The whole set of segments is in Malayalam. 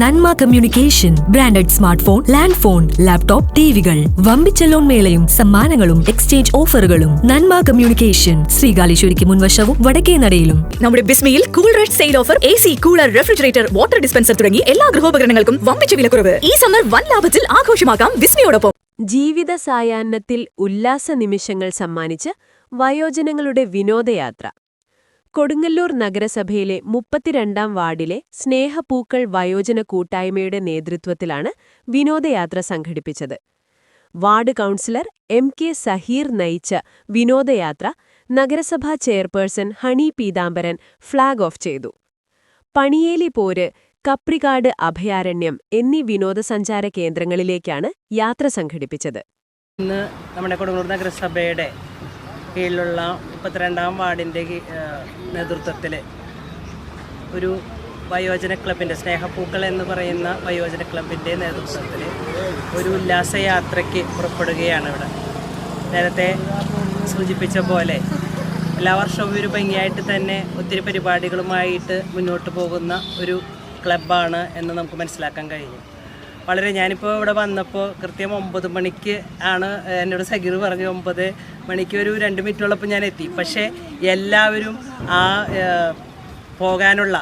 Nanma communication branded smart phone land phone laptop ടിവികൾ. വമ്പിച്ച ലോൺ മേളയും സമ്മാനങ്ങളും എക്സ്ചേഞ്ച് ഓഫറുകളും. നന്മ കമ്മ്യൂണിക്കേഷൻ ശ്രീകാലേശ്വരിക്ക് മുൻവശവും വടക്കേ നടയിലും. നമ്മുടെ ബിസ്മയിൽ cool red sale offer A C cooler refrigerator water dispenser തുടങ്ങി എല്ലാ ഗൃഹോപകരണങ്ങൾക്കും വമ്പിച്ച വിലക്കുറവ്. ഈ സമ്മർ വൻ ലാഭത്തിൽ ആഘോഷമാക്കാം ബിസ്മിയോടൊപ്പം. ജീവിത സായാഹ്നത്തിൽ ഉല്ലാസ നിമിഷങ്ങൾ സമ്മാനിച്ച് വയോജനങ്ങളുടെ വിനോദയാത്ര. കൊടുങ്ങല്ലൂർ നഗരസഭയിലെ മുപ്പത്തിരണ്ടാം വാർഡിലെ സ്നേഹപൂക്കൾ വയോജന കൂട്ടായ്മയുടെ നേതൃത്വത്തിലാണ് വിനോദയാത്ര സംഘടിപ്പിച്ചത്. Ward councillor M K Saheer നയിച്ച വിനോദയാത്ര നഗരസഭാ chairperson Honey Peethambaran flag off ചെയ്തു. പണിയേലി പോര് കപ്രികാട് അഭയാരണ്യം എന്നീ വിനോദസഞ്ചാര കേന്ദ്രങ്ങളിലേക്കാണ് യാത്ര സംഘടിപ്പിച്ചത്. ഇന്ന് നമ്മുടെ കൊടുങ്ങൂർ നഗരസഭയുടെ കീഴിലുള്ള മുപ്പത്തിരണ്ടാം വാർഡിന്റെ നേതൃത്വത്തിൽ ഒരു വയോജന ക്ലബിന്റെ സ്നേഹപ്പൂക്കൾ എന്ന് പറയുന്ന വയോജന ക്ലബിന്റെ നേതൃത്വത്തിൽ ഒരു ഉല്ലാസയാത്രയ്ക്ക് പുറപ്പെടുകയാണ് ഇവിടെ. നേരത്തെ സൂചിപ്പിച്ച പോലെ എല്ലാ വർഷവും ഒരു ഭംഗിയായിട്ട് തന്നെ ഒത്തിരി പരിപാടികളുമായിട്ട് മുന്നോട്ട് പോകുന്ന ഒരു ക്ലബ്ബാണ് എന്ന് നമുക്ക് മനസ്സിലാക്കാൻ കഴിഞ്ഞു. വളരെ ഞാനിപ്പോൾ ഇവിടെ വന്നപ്പോൾ കൃത്യം ഒമ്പത് മണിക്ക് ആണ് എന്നോട് സഗീർ പറഞ്ഞു ഒമ്പത് മണിക്ക് ഒരു രണ്ട് മിനിറ്റുള്ളപ്പോൾ ഞാൻ എത്തി. പക്ഷേ എല്ലാവരും ആ പോകാനുള്ള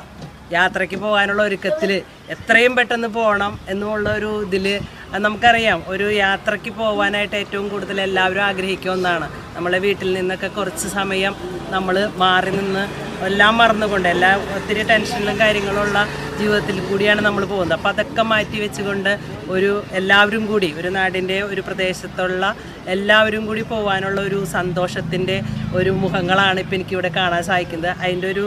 യാത്രയ്ക്ക് പോകാനുള്ള ഒരുക്കത്തിൽ എത്രയും പെട്ടെന്ന് പോകണം എന്നുള്ള ഒരു ഇതിൽ നമുക്കറിയാം. ഒരു യാത്രയ്ക്ക് പോകാനായിട്ട് ഏറ്റവും കൂടുതൽ എല്ലാവരും ആഗ്രഹിക്കുന്ന ഒന്നാണ്. നമ്മളെ വീട്ടിൽ നിന്നൊക്കെ കുറച്ച് സമയം നമ്മൾ മാറി നിന്ന് എല്ലാം മറന്നുകൊണ്ട് എല്ലാ ഒത്തിരി ടെൻഷനിലും കാര്യങ്ങളുള്ള ജീവിതത്തിൽ കൂടിയാണ് നമ്മൾ പോകുന്നത്. അപ്പോൾ അതൊക്കെ മാറ്റി വെച്ചുകൊണ്ട് ഒരു എല്ലാവരും കൂടി ഒരു നാടിന്റെ ഒരു പ്രദേശത്തുള്ള എല്ലാവരും കൂടി പോകാനുള്ള ഒരു സന്തോഷത്തിന്റെ ഒരു മുഖങ്ങളാണ് ഇപ്പോൾ എനിക്കിവിടെ കാണാൻ സാധിക്കുന്നത്. അതിന്റെ ഒരു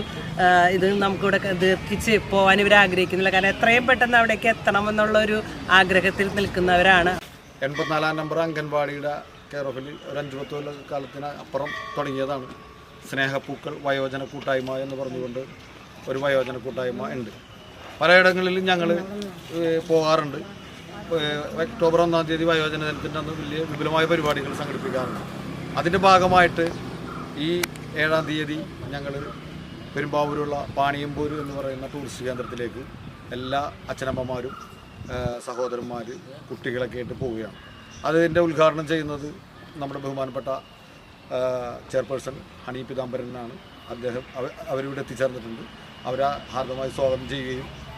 ഇത് നമുക്കിവിടെ ദീർഘിച്ച് പോകാൻ ഇവർ ആഗ്രഹിക്കുന്നില്ല. കാരണം എത്രയും പെട്ടെന്ന് അവിടേക്ക് എത്തണമെന്നുള്ള ഒരു ആഗ്രഹത്തിൽ നിൽക്കുന്നവരാണ്. എൺപത്തിനാലാം നമ്പർ അംഗൻവാടിയുടെ കെയർ ഓഫിൽ ഒരു അഞ്ച് പത്ത് കൊല്ല കാലത്തിന് അപ്പുറം തുടങ്ങിയതാണ്. സ്നേഹപ്പൂക്കൾ വയോജന കൂട്ടായ്മ എന്ന് പറഞ്ഞുകൊണ്ട് ഒരു വയോജന കൂട്ടായ്മ ഉണ്ട്. പലയിടങ്ങളിലും ഞങ്ങൾ പോകാറുണ്ട്. ഒക്ടോബർ ഒന്നാം തീയതി വയോജന ദിനത്തിന്റെ അന്ന് വലിയ വിപുലമായ പരിപാടികൾ സംഘടിപ്പിക്കാറുണ്ട്. അതിന്റെ ഭാഗമായിട്ട് ഈ ഏഴാം തീയതി ഞങ്ങൾ പെരുമ്പാവൂരുള്ള പാണിയമ്പൂര് എന്ന് പറയുന്ന ടൂറിസ്റ്റ് കേന്ദ്രത്തിലേക്ക് എല്ലാ അച്ഛനമ്മമാരും സഹോദരന്മാർ കുട്ടികളൊക്കെ ആയിട്ട് പോവുകയാണ്. അതിന്റെ ഉദ്ഘാടനം ചെയ്യുന്നത് നമ്മുടെ ബഹുമാനപ്പെട്ട ചെയർപേഴ്സൺ ഹണി പിതാംബരനാണ്. അദ്ദേഹം അവ- അവരിവിടെ എത്തിച്ചേർന്നിട്ടുണ്ട്. അവരെ ഹാർദമായി സ്വാഗതം ചെയ്യുകയും